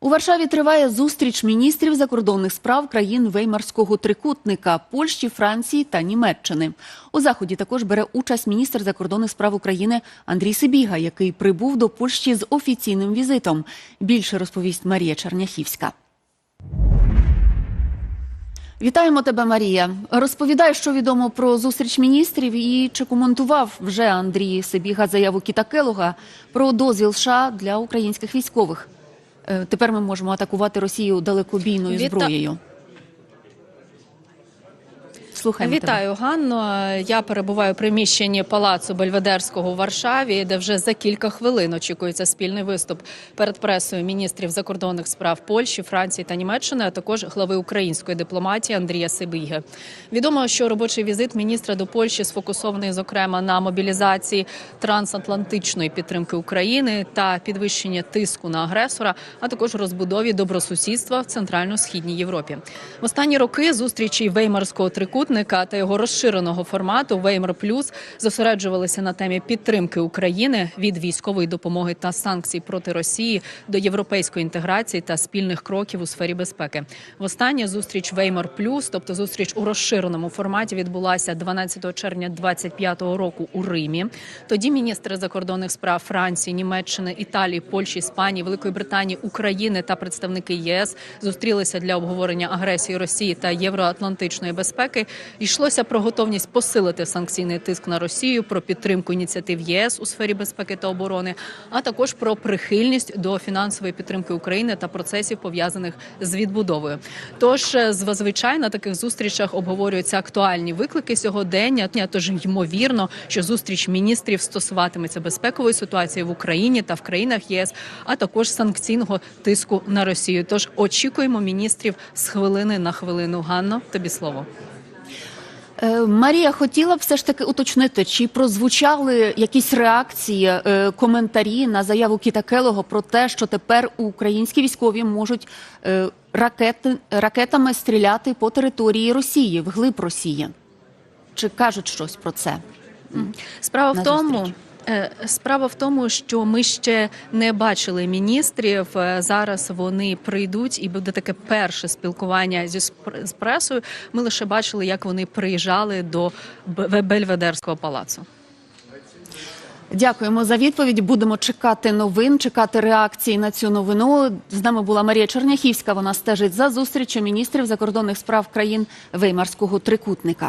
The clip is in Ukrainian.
У Варшаві триває зустріч міністрів закордонних справ країн Веймарського трикутника Польщі, Франції та Німеччини. У заході також бере участь міністр закордонних справ України Андрій Сибіга, який прибув до Польщі з офіційним візитом. Більше розповість Марія Черняхівська. Вітаємо тебе, Марія. Розповідай, що відомо про зустріч міністрів і чи коментував вже Андрій Сибіга заяву Кіта Келога про дозвіл США для українських військових. Е, Тепер ми можемо атакувати Росію далекобійною зброєю. Слухаємо тебе. Ганно. Я перебуваю в приміщенні палацу Бельведерського у Варшаві, де вже за кілька хвилин очікується спільний виступ перед пресою міністрів закордонних справ Польщі, Франції та Німеччини, а також глави української дипломатії Андрія Сибіги. Відомо, що робочий візит міністра до Польщі сфокусований зокрема на мобілізації трансатлантичної підтримки України та підвищенні тиску на агресора, а також розбудові добросусідства в центрально-східній Європі. В останні роки зустрічі Веймарського трикутника та його розширеного формату Веймар Плюс зосереджувалися на темі підтримки України від військової допомоги та санкцій проти Росії до європейської інтеграції та спільних кроків у сфері безпеки. Востаннє зустріч Веймар Плюс, тобто зустріч у розширеному форматі, відбулася 12 червня 2025 року у Римі. Тоді міністри закордонних справ Франції, Німеччини, Італії, Польщі, Іспанії, Великої Британії, України та представники ЄС зустрілися для обговорення агресії Росії та євроатлантичної безпеки. Йшлося про готовність посилити санкційний тиск на Росію, про підтримку ініціатив єС у сфері безпеки та оборони, а також про прихильність до фінансової підтримки України та процесів пов'язаних з відбудовою. Тож е, зазвичай на таких зустрічах обговорюються актуальні виклики сьогодення. Тож ймовірно, що зустріч міністрів стосуватиметься безпекової ситуації в Україні та в країнах ЄС, а також санкційного тиску на Росію. Тож очікуємо міністрів з хвилини на хвилину. Ганно, тобі слово. Е, Марія хотіла б все ж таки уточнити, чи прозвучали якісь реакції, е, коментарі на заяву Кіта Келого про те, що тепер українські військові можуть е, ракети, ракетами стріляти по території Росії, вглиб Росії. Чи кажуть щось про це? Справа на в тому. зустріч. Е, Справа в тому, що ми ще не бачили міністрів. Е, Зараз вони прийдуть, і буде таке перше спілкування зі з пресою. Ми лише бачили, як вони приїжджали до Бельведерського палацу. Дякуємо за відповідь. Будемо чекати новин, чекати реакції на цю новину. З нами була Марія Черняхівська. Вона стежить за зустрічю міністрів закордонних справ країн Веймарського трикутника.